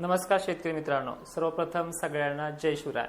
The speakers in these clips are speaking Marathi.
नमस्कार शेतकरी मित्रांनो. सर्वप्रथम सगळ्यांना जय शिवराय.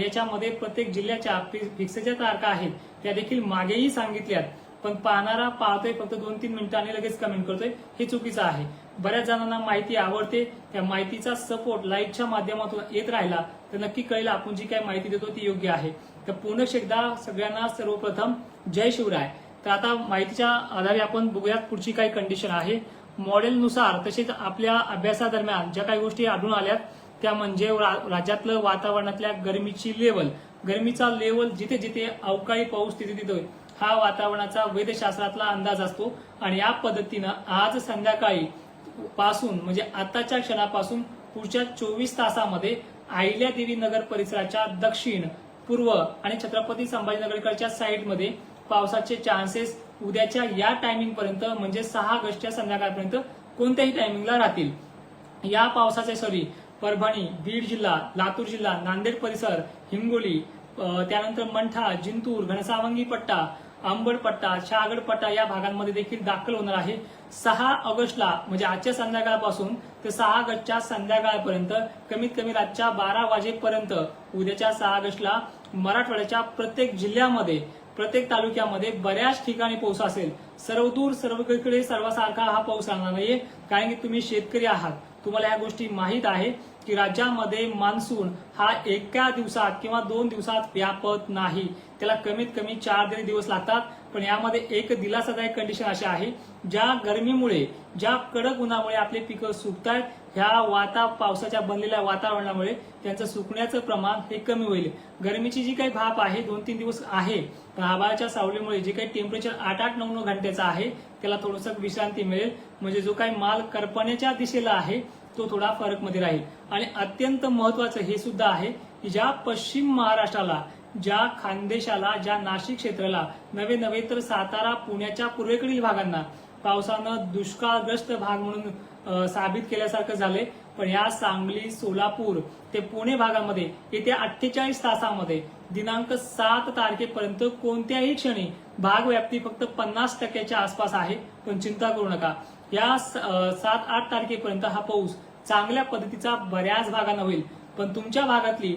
याच्यामध्ये प्रत्येक जिल्ह्याच्या फिक्सच्या तारखा आहेत त्या देखील मागेही सांगितल्यात. पण पाहणारा पाहतोय फक्त दोन तीन मिनिटं आणि लगेच कमेंट करतोय. हे चुकीचं आहे. बऱ्याच जणांना माहिती आवडते. त्या माहितीचा सपोर्ट लाईटच्या माध्यमातून येत राहिला तर नक्की कळेल आपण जी काही माहिती देतो ती योग्य आहे. तर पुनश एकदा सगळ्यांना सर्वप्रथम जय शिवराय. तर आता माहितीच्या आधारे आपण बघूयात पुढची काही कंडिशन आहे. मॉडेलनुसार तसेच आपल्या अभ्यासादरम्यान ज्या काही गोष्टी आढळून आल्यात त्या म्हणजे रा- राज्यातलं वातावरणातल्या गरमीची लेवल गरमीचा लेवल जिथे जिथे अवकाळी पाऊस तिथे तिथे हा वातावरणाचा वेधशास्त्रातला अंदाज असतो. आणि या पद्धतीनं आज संध्याकाळी पासून म्हणजे आताच्या क्षणापासून पुढच्या चोवीस तासामध्ये अहिल्यादेवी नगर परिसराच्या दक्षिण पूर्व आणि छत्रपती संभाजीनगरकडच्या साईडमध्ये पावसाचे चान्सेस उद्याच्या या टायमिंग पर्यंत म्हणजे सहा ऑगस्टच्या संध्याकाळपर्यंत कोणत्याही टायमिंगला राहतील. या पावसाचे सरी परभणी बीड जिल्हा लातूर जिल्हा नांदेड परिसर हिंगोली त्यानंतर मंठा जिंतूर घनसावंगी पट्टा अंबड पट्टा शहागड पट्टा या भागांमध्ये देखील दाखल होणार आहे. सहा ऑगस्टला म्हणजे आजच्या संध्याकाळपासून ते सहा ऑगस्टच्या संध्याकाळपर्यंत कमीत कमी रातच्या बारा वाजेपर्यंत उद्याच्या सहा ऑगस्टला मराठवाड्याच्या प्रत्येक जिल्ह्यामध्ये प्रत्येक तालुक्यामध्ये बऱ्याच ठिकाणी पाऊस असेल. सर्वदूर सर्वकडे सर्वासारखा हा पाऊस राहणार नाहीये. कारण की तुम्ही शेतकरी आहात. तुम्हाला ह्या गोष्टी माहीत आहे की राज्यामध्ये मान्सून हा एका दिवसात किंवा दोन दिवसात व्यापत नाही. त्याला कमीत कमी चार तरी दिवस लागतात. पण यामध्ये एक दिलासादायक कंडिशन अशी आहे. ज्या गरमीमुळे ज्या कडक उन्हामुळे आपले पिकं सुकतायत ह्या वाता पावसाच्या बनलेल्या वातावरणामुळे त्यांचं सुकण्याचं प्रमाण हे कमी होईल. गरमीची जी काही भाप आहे दोन तीन दिवस आहे पण आभाळाच्या सावलीमुळे जे काही टेम्परेचर आठ आठ नऊ नऊ घंट्याचं आहे त्याला थोडंसं विश्रांती मिळेल. म्हणजे जो काही माल करपण्याच्या दिशेला आहे तो थोडा फरकमध्ये राहील. आणि अत्यंत महत्वाचं हे सुद्धा आहे की ज्या पश्चिम महाराष्ट्राला ज्या खानदेशाला ज्या नाशिक क्षेत्राला नवे नवे तर सातारा पुण्याच्या पूर्वेकडील भागांना पावसानं दुष्काळग्रस्त भाग म्हणून साबित केल्यासारखं झालंय. पण या सांगली सोलापूर ते पुणे भागामध्ये येत्या अठ्ठेचाळीस तासामध्ये दिनांक सात तारखेपर्यंत कोणत्याही क्षणी भाग व्याप्ती फक्त पन्नास टक्क्याच्या आसपास आहे. पण चिंता करू नका. या सात आठ तारखेपर्यंत हा पाऊस चांगल्या पद्धतीचा बऱ्याच भागांना होईल. पण तुमच्या भागातली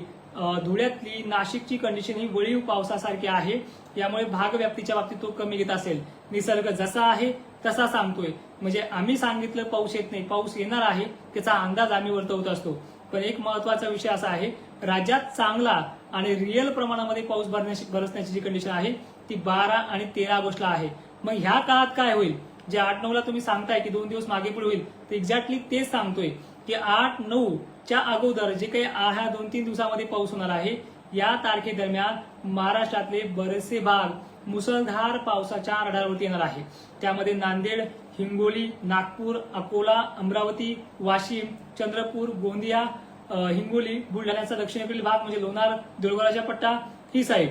धुळ्यातली नाशिकची कंडिशन ही वळीव पावसासारखी आहे. यामुळे भाग व्याप्तीच्या बाबतीत तो कमी घेत असेल. निसर्ग जसा आहे तसा सांगतोय. म्हणजे आम्ही सांगितलं पाऊस येत नाही. पाऊस येणार आहे त्याचा अंदाज आम्ही वर्तवत असतो. पण एक महत्त्वाचा विषय असा आहे राज्यात चांगला आणि रिअल प्रमाणामध्ये पाऊस भरण्याची बरसण्याची जी कंडिशन आहे ती बारा आणि तेरा ऑगस्टला आहे. मग ह्या काळात काय होईल? जे आठ नऊ ला तुम्ही सांगताय की दोन दिवस मागे पुढे होईल तर एक्झॅक्टली तेच सांगतोय की आठ नऊ च्या अगोदर जे काही ह्या दोन तीन दिवसामध्ये पाऊस होणार आहे या तारखेदरम्यान महाराष्ट्रातले बरेचसे भाग मुसळधार पावसाच्या रडारवरती येणार आहे. त्यामध्ये नांदेड हिंगोली नागपूर अकोला अमरावती वाशिम चंद्रपूर गोंदिया हिंगोली बुलढाण्याचा दक्षिणेकडील भाग म्हणजे लोणार देऊळगडाच्या पट्टा ही साईड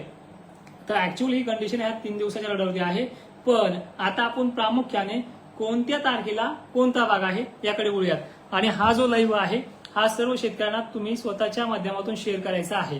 तर ऍक्च्युअली ही कंडिशन ह्या तीन दिवसाच्या रडारवरती आहे. पण आता आपण प्रामुख्याने कोणत्या तारखेला कोणता भाग आहे याकडे बोलूयात. आणि हा जो लाईव्ह आहे हा सर्व शेतकऱ्यांना तुम्ही स्वतःच्या माध्यमातून शेअर करायचा आहे.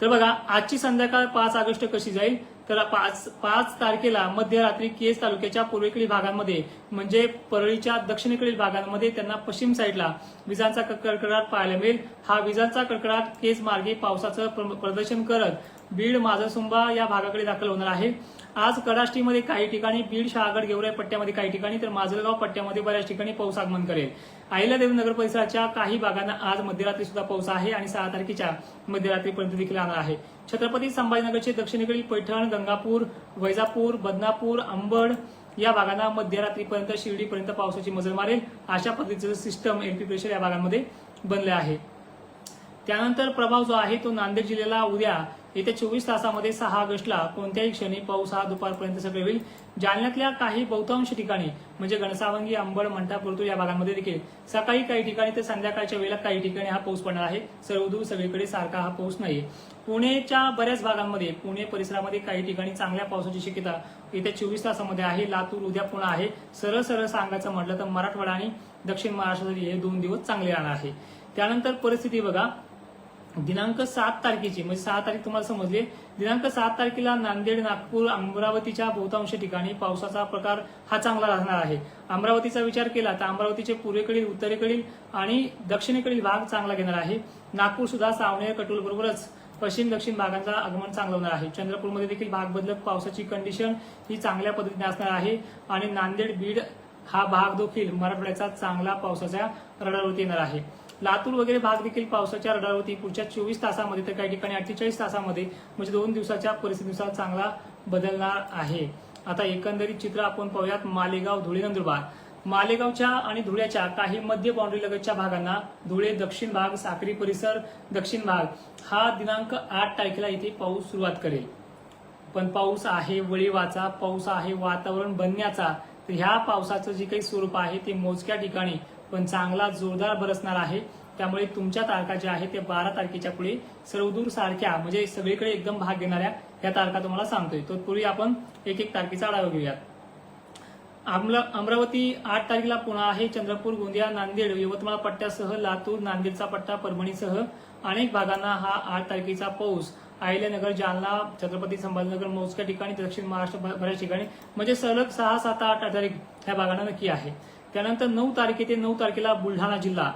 तर बघा आजची संध्याकाळ पाच ऑगस्ट कशी जाईल? तर पाच पाच तारखेला मध्यरात्री केज तालुक्याच्या पूर्वेकडील भागांमध्ये म्हणजे परळीच्या दक्षिणेकडील भागांमध्ये त्यांना पश्चिम साईडला विजांचा कडकडाट पाहायला मिळेल. हा विजांचा कडकडाट केज मार्गे पावसाचं प्र- प्रदर्शन करत बीड माजरसुंबा या भागाकडे दाखल होणार आहे. आज कडाष्टीमध्ये काही ठिकाणी बीड शहागड गेवराई पट्ट्यामध्ये काही ठिकाणी तर माजलगाव पट्ट्यामध्ये बऱ्याच ठिकाणी पाऊस आगमन करेल. अहिल्यादेवी नगर परिसराच्या काही भागांना आज मध्यरात्री सुद्धा पाऊस आहे आणि सहा तारखेच्या मध्यरात्रीपर्यंत देखील राहणार आहे. छत्रपती संभाजीनगरचे दक्षिणेकडील पैठण गंगापूर वैजापूर बदनापूर अंबड या भागांना मध्यरात्रीपर्यंत शिर्डीपर्यंत पावसाची मजल मारेल. अशा पद्धतीचं सिस्टम एलपी प्रेशर या भागांमध्ये बनले आहे. त्यानंतर प्रभाव जो आहे तो नांदेड जिल्ह्याला उद्या येत्या चोवीस तासामध्ये सहा ऑगस्टला कोणत्याही क्षणी पाऊस हा दुपारपर्यंत सगळे होईल. जालन्यातल्या काही बहुतांश ठिकाणी म्हणजे घनसावंगी अंबड मंठा परतूर या भागांमध्ये देखील सकाळी काही ठिकाणी तर संध्याकाळच्या वेळेला काही ठिकाणी हा पाऊस पडणार आहे. सर्वदूर सगळीकडे सारखा हा पाऊस नाही पुणेच्या बऱ्याच भागांमध्ये पुणे परिसरामध्ये काही ठिकाणी चांगल्या पावसाची शक्यता येत्या चोवीस तासामध्ये आहे. लातूर उद्या पुन्हा आहे. सरळ सरळ सांगायचं म्हटलं तर मराठवाडा आणि दक्षिण महाराष्ट्रासाठी हे दोन दिवस चांगले राहणार आहे. त्यानंतर परिस्थिती बघा. दिनांक सात तारखेची म्हणजे सहा तारीख तुम्हाला समजले. दिनांक सात तारखेला नांदेड नागपूर अमरावतीच्या बहुतांश ठिकाणी पावसाचा प्रकार हा चांगला राहणार आहे. अमरावतीचा विचार केला तर अमरावतीचे पूर्वेकडील उत्तरेकडील आणि दक्षिणेकडील भाग चांगला घेणार आहे. नागपूर सुद्धा सावनेर कटोल बरोबरच पश्चिम दक्षिण भागांचा आगमन चांगलं होणार आहे. चंद्रपूरमध्ये देखील भाग बदलत पावसाची कंडिशन ही चांगल्या पद्धतीने असणार आहे. आणि नांदेड बीड हा भाग देखील मराठवाड्याचा चांगला पावसाच्या रडारवरती येणार आहे. लातूर वगैरे भाग देखील पावसाच्या रडारवरती पुढच्या चोवीस तासामध्ये तर काही ठिकाणी अठ्ठेचाळीस तासामध्ये म्हणजे दोन दिवसाच्या परिस्थितीनुसार चांगला बदलणार आहे. आता एकंदरीत चित्र आपण पाहूयात मालेगाव धुळे नंदुरबार. मालेगावच्या आणि धुळ्याच्या काही मध्य बाउंड्री लगतच्या भागांना धुळे दक्षिण भाग साक्री परिसर दक्षिण भाग हा दिनांक आठ तारखेला इथे पाऊस सुरुवात करेल. पण पाऊस आहे वळीवाचा पाऊस आहे वातावरण बनण्याचा तर ह्या पावसाचं जे काही स्वरूप आहे ते मोजक्या ठिकाणी पण चांगला जोरदार बरसणार आहे. त्यामुळे तुमच्या तारखा ज्या आहेत त्या बारा तारखेच्या पुढे सर्वदूर सारख्या म्हणजे सगळीकडे एकदम भाग घेणाऱ्या या तारखा तुम्हाला सांगतोय. तत्पूर्वी आपण एक एक तारखेचा आढावा घेऊयात. अमरावती आठ तारखेला पुन्हा आहे चंद्रपूर गोंदिया नांदेड यवतमाळ पट्ट्यासह लातूर नांदेडचा पट्टा परभणीसह अनेक भागांना हा आठ तारखेचा पाऊस. अहिल्यानगर जालना छत्रपती संभाजीनगर मोजक्या ठिकाणी दक्षिण महाराष्ट्र बऱ्याच ठिकाणी. म्हणजे सलग सहा सात आठ तारीख ह्या भागांना नक्की आहे. त्यानंतर नऊ तारखे ते नऊ तारखेला बुलढाणा जिल्हा.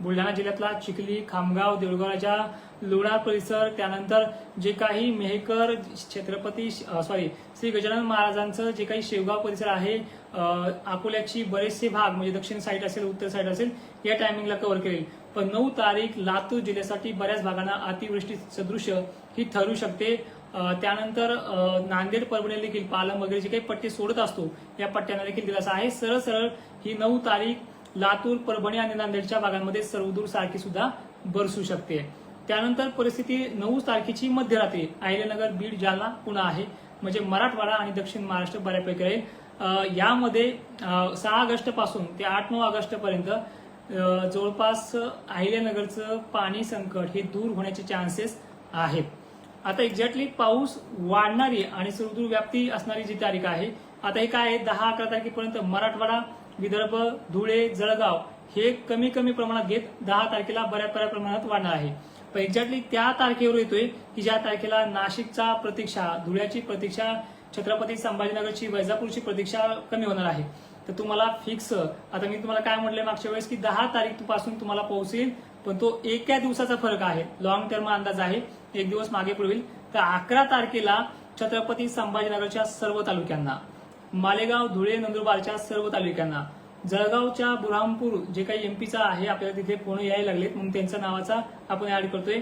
बुलढाणा जिल्ह्यातला चिखली खामगाव देऊळगावच्या लोणार परिसर त्यानंतर जे काही मेहकर छत्रपती सॉरी श्री गजानन महाराजांचं जे काही शेवगाव परिसर आहे अकोल्याची बरेचसे भाग म्हणजे दक्षिण साईड असेल उत्तर साईड असेल या टायमिंगला कव्हर करेल. पण नऊ तारीख लातूर जिल्ह्यासाठी बऱ्याच भागांना अतिवृष्टी सदृश्य ही ठरू शकते. त्यानंतर नांदेड परभणी देखील पालम वगैरे जे काही पट्टे सोडत असतो या पट्ट्यांना देखील दिलासा आहे. सरळ सरळ ही नऊ तारीख लातूर परभणी आणि नांदेडच्या भागांमध्ये सर्वदूर सारखी सुद्धा बरसू शकते. त्यानंतर परिस्थिती नऊ तारखेची मध्यरात्री अहिल्यानगर बीड जालना पुन्हा आहे. म्हणजे मराठवाडा आणि दक्षिण महाराष्ट्र बऱ्यापैकी राहील. यामध्ये सहा ऑगस्टपासून ते आठ नऊ ऑगस्ट पर्यंत जवळपास अहिल्यानगरचं पाणी संकट हे दूर होण्याचे चान्सेस आहेत. आता एक्झॅक्टली पाऊस वाढणारी आणि सुदूर व्याप्ती असणारी जी तारीख आहे आता हे काय आहे? दहा अकरा तारखेपर्यंत मराठवाडा विदर्भ धुळे जळगाव हे कमी कमी प्रमाणात घेत दहा तारखेला बऱ्याच बऱ्या प्रमाणात वाढणार आहे. पण एक्झॅक्टली त्या तारखेवर येतोय की ज्या तारखेला नाशिकचा प्रतीक्षा धुळ्याची प्रतीक्षा छत्रपती संभाजीनगरची वैजापूरची प्रतीक्षा कमी होणार आहे. तर तुम्हाला फिक्स आता मी तुम्हाला काय म्हटलंय मागच्या वेळेस की दहा तारीखपासून तुम्हाला पोहोचेल पण तो एका दिवसाचा फरक आहे. लॉंग टर्म अंदाज आहे. एक दिवस मागे पुढील तर अकरा तारखेला छत्रपती संभाजीनगरच्या सर्व तालुक्यांना मालेगाव धुळे नंदुरबारच्या सर्व तालुक्यांना जळगावच्या बुरहामपूर जे काही एमपीचा आहे आपल्याला तिथे फोन यायला लागलेत म्हणून त्यांच्या नावाचा आपण ऍड करतोय.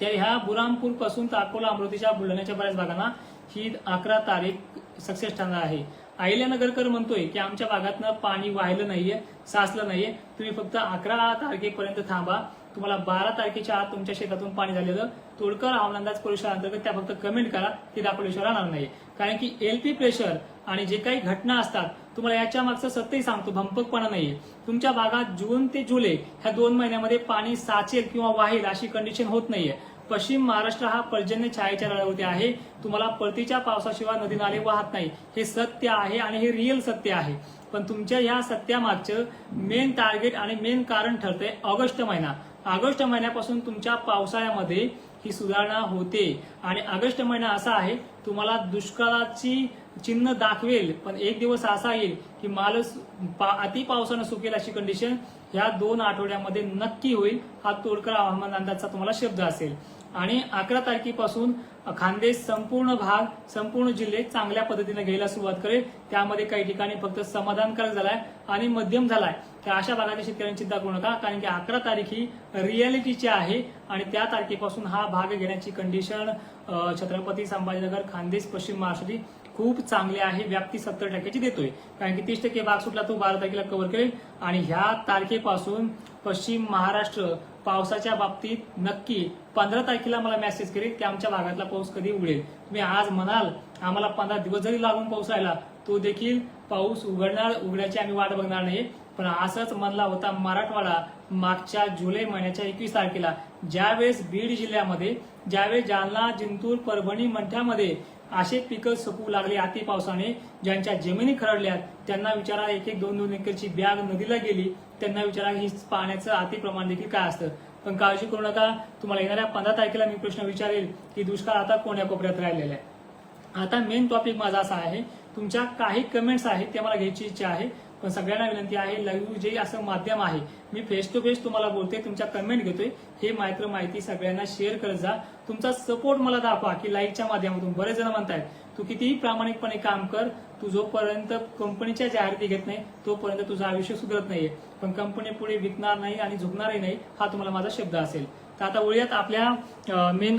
तर ह्या बुरामपूरपासून तर अकोला अमरावतीच्या बुलढाण्याच्या बऱ्याच भागांना ही अकरा तारीख सक्सेस ठरणार आहे. अहिल्यानगरकर म्हणतोय की आमच्या भागातनं पाणी वाहिलं नाहीये साचलं नाहीये. तुम्ही फक्त अकरा तारखेपर्यंत थांबा. तुम्हाला बारा तारखेच्या आत तुमच्या शेतातून पाणी झालेलं तोडकर हवामान अंदाज परिषदांतर्गत त्या फक्त कमेंट करा ती दाखवल्याशिवाय राहणार नाही. कारण की एलपी प्रेशर आणि जे काही घटना असतात तुम्हाला याच्या मागचं सत्यही सांगतो भंपकपणा नाहीये. तुमच्या भागात जून ते जुलै ह्या दोन महिन्यामध्ये पाणी साचेल किंवा वाहेल अशी कंडिशन होत नाहीये. पश्चिम महाराष्ट्र हा पर्जन्य छायेच्या रडावरती आहे. तुम्हाला परतीच्या पावसाशिवाय नदी नाले वाहत नाही. हे सत्य आहे आणि हे रिअल सत्य आहे. पण तुमच्या ह्या सत्यामागचं मेन टार्गेट आणि मेन कारण ठरतंय ऑगस्ट महिना. ऑगस्ट महिन्यापासून तुमच्या पावसाळ्यामध्ये ही सुधारणा होते. आणि ऑगस्ट महिना असा आहे तुम्हाला दुष्काळाची चिन्ह दाखवेल पण एक दिवस असा येईल की माल पा- अति पावसानं सुकेल अशी कंडिशन ह्या दोन आठवड्यामध्ये नक्की होईल हा तोडकर हवामान अंदाजचा तुम्हाला शब्द असेल. आणि अकरा तारखेपासून खानदेश संपूर्ण भाग संपूर्ण जिल्हे चांगल्या पद्धतीने घ्यायला सुरुवात करेल. त्यामध्ये काही ठिकाणी फक्त समाधानकारक झालाय आणि मध्यम झालाय. तर अशा भागातील शेतकऱ्यांची चिंता करू नका कारण की अकरा तारीख ही रियालिटीची आहे आणि त्या तारखेपासून हा भाग घेण्याची कंडिशन छत्रपती संभाजीनगर खानदेश पश्चिम महाराष्ट्राची खूप चांगली आहे. व्याप्ती सत्तर टक्क्याची देतोय. कारण की तीस टक्के भाग सुटला तो बारा तारखेला कव्हर करेल. आणि ह्या तारखेपासून पश्चिम महाराष्ट्र पावसाच्या बाबतीत नक्की पंधरा तारखेला मला मेसेज करेल की आमच्या भागातला पाऊस कधी उघडेल. तुम्ही आज म्हणाल आम्हाला पंधरा दिवस जरी लागून पाऊस राहिला तो देखील पाऊस उघडणार उघड्याची आम्ही वाट बघणार नाही. पण असंच म्हणला होता मराठवाडा मागच्या जुलै महिन्याच्या एकवीस तारखेला. ज्यावेळेस बीड जिल्ह्यामध्ये ज्यावेळेस जालना जिंतूर परभणी मंठ्यामध्ये असे पिकं सुकू लागले अति पावसाने ज्यांच्या जमिनी खरडल्यात त्यांना विचारा एक एक दोन दोन एकरची बॅग नदीला गेली त्यांना विचारा ही पाण्याचं अतिप्रमाण देखील काय असतं. पण काळजी करू नका तुम्हाला येणाऱ्या पंधरा तारखेला मी प्रश्न विचारेल की दुष्काळ आता कोण्या कोपऱ्यात राहिलेला आहे? आता मेन टॉपिक माझा असा आहे तुमच्या काही कमेंट्स आहेत त्या मला घ्यायची इच्छा आहे. पण सगळ्यांना विनंती आहे लाईव्ह जे असं माध्यम आहे मी फेस टू फेस तुम्हाला बोलते तुमच्या कमेंट घेतोय. हे मात्र माहिती सगळ्यांना शेअर करत जा. तुमचा सपोर्ट मला दाखवा की लाईकच्या माध्यमातून. बरेच जण म्हणतायत तू कितीही प्रामाणिकपणे काम कर तू जोपर्यंत कंपनीच्या जाहिराती घेत नाही तोपर्यंत तुझं आयुष्य सुधरत नाहीये. पण कंपनी पुढे विकणार नाही आणि झुकणारही नाही हा तुम्हाला माझा शब्द असेल. तर आता वळूयात आपल्या मेन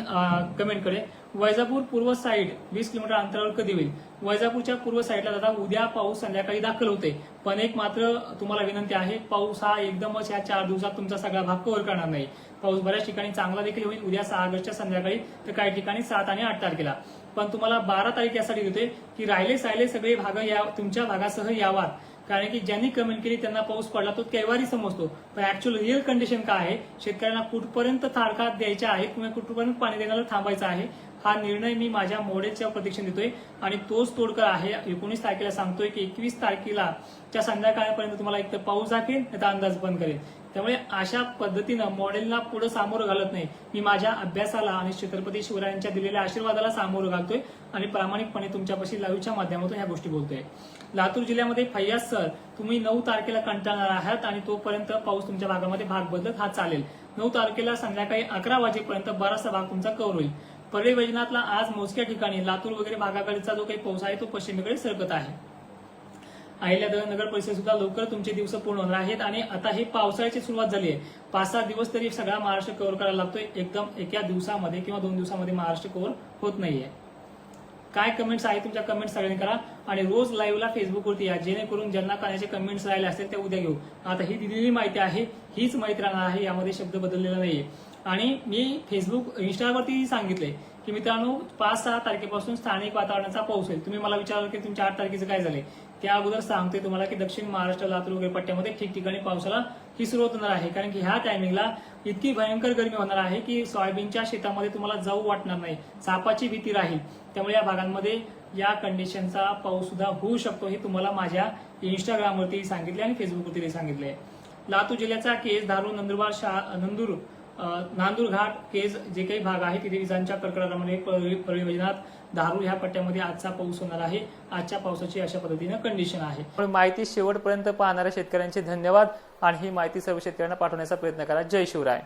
कमेंटकडे वैजापूर पूर्व साईड वीस किलोमीटर अंतरावर कधी होईल? वैजापूरच्या पूर्व साईडला दादा उद्या पाऊस संध्याकाळी दाखल होते पण एक मात्र तुम्हाला विनंती आहे पाऊस हा एकदमच या चार दिवसात तुमचा सगळा भाग कव्हर करणार नाही. पाऊस बऱ्याच ठिकाणी चांगला देखील होईल उद्या सहा ऑगस्टच्या संध्याकाळी तर काही ठिकाणी सात आणि आठ तारखेला. पण तुम्हाला बारा तारीख यासाठी देतोय की राहिले सायले सगळे भाग या तुमच्या भागासह यावात. कारण की ज्यांनी कमेंट केली त्यांना पाऊस पडला तो कैवारी समजतो. पण ऍक्च्युअल रिअल कंडिशन काय आहे? शेतकऱ्यांना कुठपर्यंत थाडका द्यायचा आहे? किंवा कुठपर्यंत पाणी देण्याला थांबायचं आहे? हा निर्णय मी माझ्या मोडेच्या प्रतीक्षेने देतोय. आणि तोच तोडकर आहे एकोणीस तारखेला सांगतोय की एकवीस तारखेला च्या संध्याकाळपर्यंत तुम्हाला एक तर पाऊस दाखेल नाही तर अंदाज बंद करेल. त्यामुळे अशा पद्धतीनं मॉडेलला पुढे सामोरं घालत नाही. मी माझ्या अभ्यासाला आणि छत्रपती शिवरायांच्या दिलेल्या आशीर्वादाला सामोरं घालतोय आणि प्रामाणिकपणे तुमच्यापाशी लाईव्हच्या माध्यमातून ह्या गोष्टी बोलतोय. लातूर जिल्ह्यामध्ये फैयाज सर तुम्ही नऊ तारखेला कंटाळणार आहात आणि तोपर्यंत पाऊस तुमच्या भागामध्ये भाग बदलत हा चालेल. नऊ तारखेला संध्याकाळी अकरा वाजेपर्यंत बराचसा भाग तुमचा कव्हर होईल. परळी वैजनाथला आज मोजक्या ठिकाणी लातूर वगैरे भागाकडचा जो काही पाऊस आहे तो पश्चिमेकडे सरकत आहे. अहिल्यानगर नगर परिषद सुद्धा लवकर तुमचे दिवस पूर्ण होणार आहेत. आणि आता ही पावसाळ्याची सुरुवात झाली आहे. पाच सहा दिवस तरी सगळा महाराष्ट्र कव्हर करायला लागतोय. एकदम एका दिवसामध्ये किंवा दोन दिवसामध्ये महाराष्ट्र कव्हर होत नाहीये. काय कमेंट्स आहेत तुमच्या कमेंट्स सगळ्यांनी करा. आणि रोज लाईव्हला फेसबुकवरती या. जेणेकरून ज्यांना कानाचे कमेंट्स राहिले असतील ते उद्या घेऊ. आता ही दिलेली माहिती आहे. हीच माहिती राहणार आहे. यामध्ये शब्द बदललेला नाहीये. आणि मी फेसबुक इंस्टावरती सांगितले की मित्रांनो पाच सहा तारखेपासून स्थानिक वातावरणाचा पाऊस होईल तुम्ही मला विचारलं की तुमच्या आठ तारखेचं काय झालंय? त्या अगोदर सांगते तुम्हाला की दक्षिण महाराष्ट्र लातूर वगैरे पट्ट्यामध्ये ठिकठिकाणी पावसाला ही सुरुवात होणार आहे. कारण की ह्या टायमिंगला इतकी भयंकर गर्मी होणार आहे की सोयाबीनच्या शेतामध्ये तुम्हाला जाऊ वाटणार नाही. सापाची भीती राहील. त्यामुळे या भागांमध्ये या कंडिशनचा पाऊस सुद्धा होऊ शकतो हे तुम्हाला माझ्या इंस्टाग्रामवरती सांगितले आणि फेसबुकवरती सांगितले. लातूर जिल्ह्याचा केस धारूर नंदुरबार शहा नंदूर नांदूर घाट केज जे काही भाग आहे तिथे विजांच्या कडकडाटामध्ये परियोजनात धारूर ह्या पट्ट्यामध्ये आजचा पाऊस होणार आहे. आजच्या पावसाची अशा पद्धतीनं कंडिशन आहे. पण माहिती शेवटपर्यंत पाहणाऱ्या शेतकऱ्यांचे धन्यवाद आणि ही माहिती सर्व शेतकऱ्यांना पाठवण्याचा प्रयत्न करा. जय शिवराय.